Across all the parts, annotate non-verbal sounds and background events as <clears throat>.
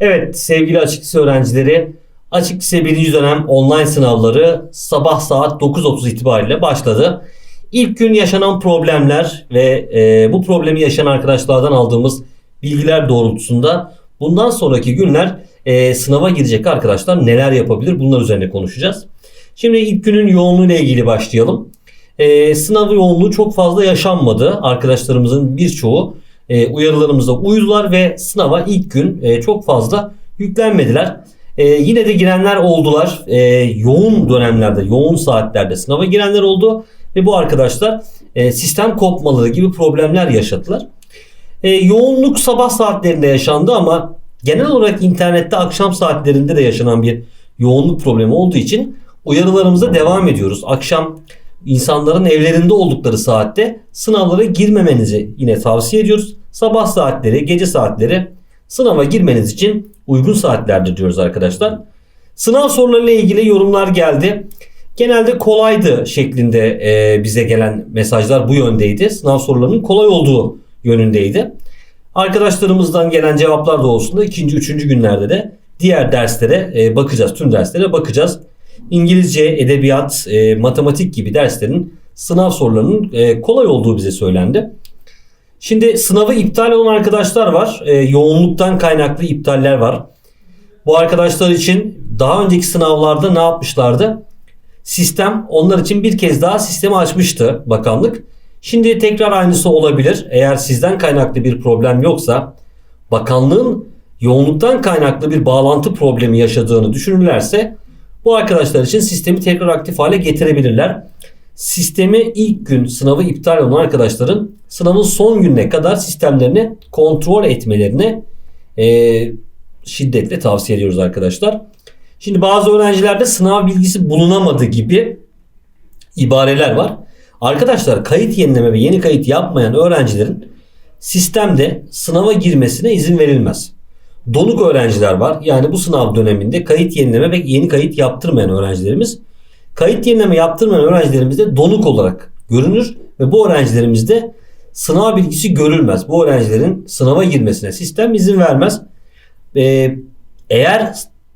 Evet sevgili açık lise öğrencileri açık lise 1. dönem online sınavları sabah saat 9.30 itibariyle başladı. İlk gün yaşanan problemler ve e, bu problemi yaşayan arkadaşlardan aldığımız bilgiler doğrultusunda bundan sonraki günler e, sınava girecek arkadaşlar neler yapabilir bunlar üzerine konuşacağız. Şimdi ilk günün yoğunluğuyla ilgili başlayalım. E, sınav yoğunluğu çok fazla yaşanmadı. Arkadaşlarımızın birçoğu e, uyarılarımıza uydular ve sınava ilk gün e, çok fazla yüklenmediler. E, yine de girenler oldular. E, yoğun dönemlerde, yoğun saatlerde sınava girenler oldu ve bu arkadaşlar e, sistem kopmaları gibi problemler yaşadılar. E, yoğunluk sabah saatlerinde yaşandı ama genel olarak internette akşam saatlerinde de yaşanan bir yoğunluk problemi olduğu için uyarılarımıza devam ediyoruz. Akşam insanların evlerinde oldukları saatte sınavlara girmemenizi yine tavsiye ediyoruz. Sabah saatleri, gece saatleri sınava girmeniz için uygun saatlerdir diyoruz arkadaşlar. Sınav sorularıyla ilgili yorumlar geldi. Genelde kolaydı şeklinde e, bize gelen mesajlar bu yöndeydi. Sınav sorularının kolay olduğu yönündeydi. Arkadaşlarımızdan gelen cevaplar doğrultusunda ikinci, üçüncü günlerde de diğer derslere e, bakacağız. Tüm derslere bakacağız. İngilizce, edebiyat, e, matematik gibi derslerin sınav sorularının e, kolay olduğu bize söylendi. Şimdi sınavı iptal olan arkadaşlar var. E, yoğunluktan kaynaklı iptaller var. Bu arkadaşlar için daha önceki sınavlarda ne yapmışlardı? Sistem onlar için bir kez daha sistemi açmıştı bakanlık. Şimdi tekrar aynısı olabilir. Eğer sizden kaynaklı bir problem yoksa bakanlığın yoğunluktan kaynaklı bir bağlantı problemi yaşadığını düşünürlerse bu arkadaşlar için sistemi tekrar aktif hale getirebilirler. Sistemi ilk gün sınavı iptal olan arkadaşların sınavın son gününe kadar sistemlerini kontrol etmelerini e, şiddetle tavsiye ediyoruz arkadaşlar. Şimdi bazı öğrencilerde sınav bilgisi bulunamadı gibi ibareler var. Arkadaşlar kayıt yenileme ve yeni kayıt yapmayan öğrencilerin sistemde sınava girmesine izin verilmez. Donuk öğrenciler var. Yani bu sınav döneminde kayıt yenileme ve yeni kayıt yaptırmayan öğrencilerimiz. Kayıt yenileme yaptırmayan öğrencilerimiz de donuk olarak görünür ve bu öğrencilerimizde sınav bilgisi görülmez. Bu öğrencilerin sınava girmesine sistem izin vermez. Ee, eğer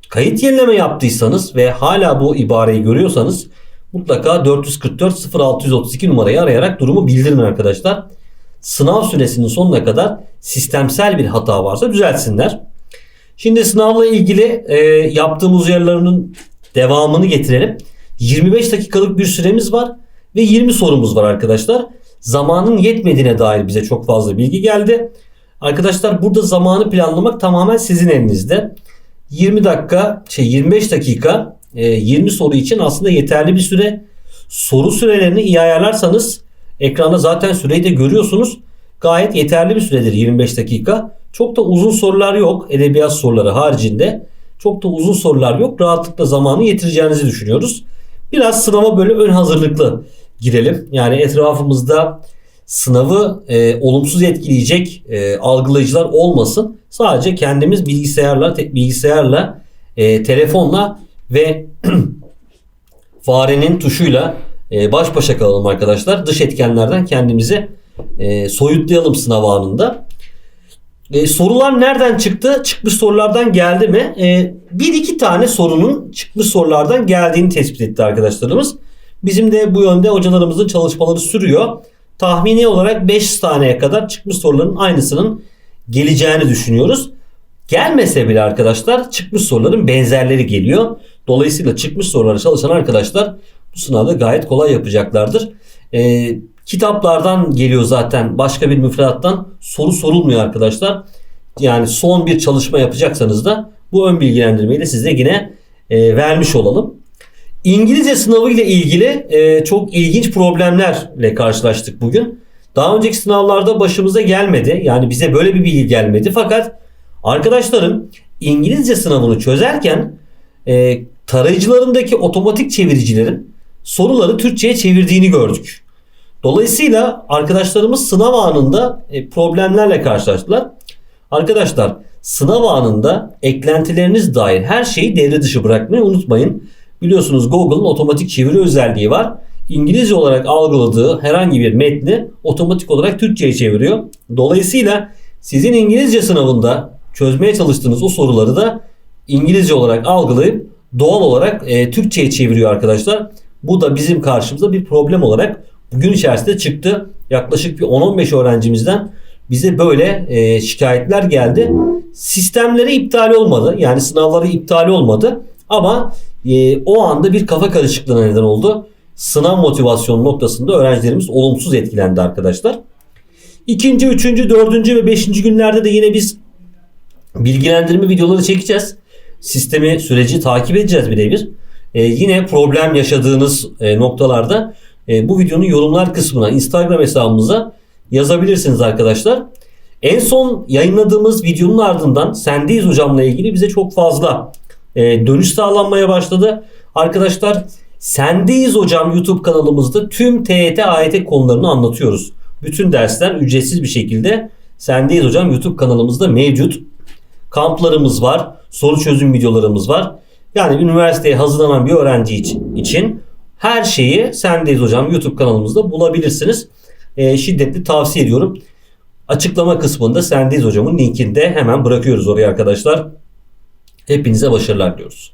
kayıt yenileme yaptıysanız ve hala bu ibareyi görüyorsanız mutlaka 444 0632 numarayı arayarak durumu bildirin arkadaşlar. Sınav süresinin sonuna kadar sistemsel bir hata varsa düzeltsinler. Şimdi sınavla ilgili e, yaptığımız uyarılarının devamını getirelim. 25 dakikalık bir süremiz var ve 20 sorumuz var arkadaşlar. Zamanın yetmediğine dair bize çok fazla bilgi geldi. Arkadaşlar burada zamanı planlamak tamamen sizin elinizde. 20 dakika, şey 25 dakika, e, 20 soru için aslında yeterli bir süre. Soru sürelerini iyi ayarlarsanız ekranda zaten süreyi de görüyorsunuz. Gayet yeterli bir süredir 25 dakika. Çok da uzun sorular yok edebiyat soruları haricinde. Çok da uzun sorular yok. Rahatlıkla zamanı yetireceğinizi düşünüyoruz. Biraz sınava böyle ön hazırlıklı girelim. Yani etrafımızda sınavı e, olumsuz etkileyecek e, algılayıcılar olmasın. Sadece kendimiz bilgisayarla, te, bilgisayarla, e, telefonla ve <clears throat> farenin tuşuyla e, baş başa kalalım arkadaşlar. Dış etkenlerden kendimizi e, soyutlayalım sınav anında. E, sorular nereden çıktı? Çıkmış sorulardan geldi mi? E, bir iki tane sorunun çıkmış sorulardan geldiğini tespit etti arkadaşlarımız. Bizim de bu yönde hocalarımızın çalışmaları sürüyor. Tahmini olarak 5 taneye kadar çıkmış soruların aynısının geleceğini düşünüyoruz. Gelmese bile arkadaşlar çıkmış soruların benzerleri geliyor. Dolayısıyla çıkmış soruları çalışan arkadaşlar bu sınavda gayet kolay yapacaklardır. Ee, kitaplardan geliyor zaten başka bir müfredattan soru sorulmuyor arkadaşlar. Yani son bir çalışma yapacaksanız da bu ön bilgilendirmeyi de size yine e, vermiş olalım. İngilizce sınavı ile ilgili e, çok ilginç problemlerle karşılaştık bugün. Daha önceki sınavlarda başımıza gelmedi. Yani bize böyle bir bilgi gelmedi. Fakat arkadaşlarım İngilizce sınavını çözerken e, tarayıcılarındaki otomatik çeviricilerin soruları Türkçe'ye çevirdiğini gördük. Dolayısıyla arkadaşlarımız sınav anında e, problemlerle karşılaştılar. Arkadaşlar sınav anında eklentileriniz dair her şeyi devre dışı bırakmayı unutmayın. Biliyorsunuz Google'ın otomatik çeviri özelliği var. İngilizce olarak algıladığı herhangi bir metni otomatik olarak Türkçe'ye çeviriyor. Dolayısıyla sizin İngilizce sınavında çözmeye çalıştığınız o soruları da İngilizce olarak algılayıp doğal olarak e, Türkçe'ye çeviriyor arkadaşlar. Bu da bizim karşımıza bir problem olarak bugün içerisinde çıktı. Yaklaşık bir 10-15 öğrencimizden bize böyle e, şikayetler geldi. Sistemleri iptal olmadı. Yani sınavları iptal olmadı. Ama e, o anda bir kafa karışıklığına neden oldu. Sınav motivasyonu noktasında öğrencilerimiz olumsuz etkilendi arkadaşlar. İkinci, üçüncü, dördüncü ve beşinci günlerde de yine biz bilgilendirme videoları çekeceğiz. Sistemi, süreci takip edeceğiz birebir. Ee, yine problem yaşadığınız e, noktalarda e, bu videonun yorumlar kısmına Instagram hesabımıza yazabilirsiniz arkadaşlar. En son yayınladığımız videonun ardından Sendeyiz hocamla ilgili bize çok fazla e, dönüş sağlanmaya başladı. Arkadaşlar Sendeyiz hocam YouTube kanalımızda tüm TYT AYT konularını anlatıyoruz. Bütün dersler ücretsiz bir şekilde Sendeyiz hocam YouTube kanalımızda mevcut. Kamplarımız var, soru çözüm videolarımız var. Yani üniversiteye hazırlanan bir öğrenci için, her şeyi Sendeyiz hocam YouTube kanalımızda bulabilirsiniz. E, şiddetli tavsiye ediyorum. Açıklama kısmında Sendeyiz hocamın linkini de hemen bırakıyoruz oraya arkadaşlar. Hepinize başarılar diliyoruz.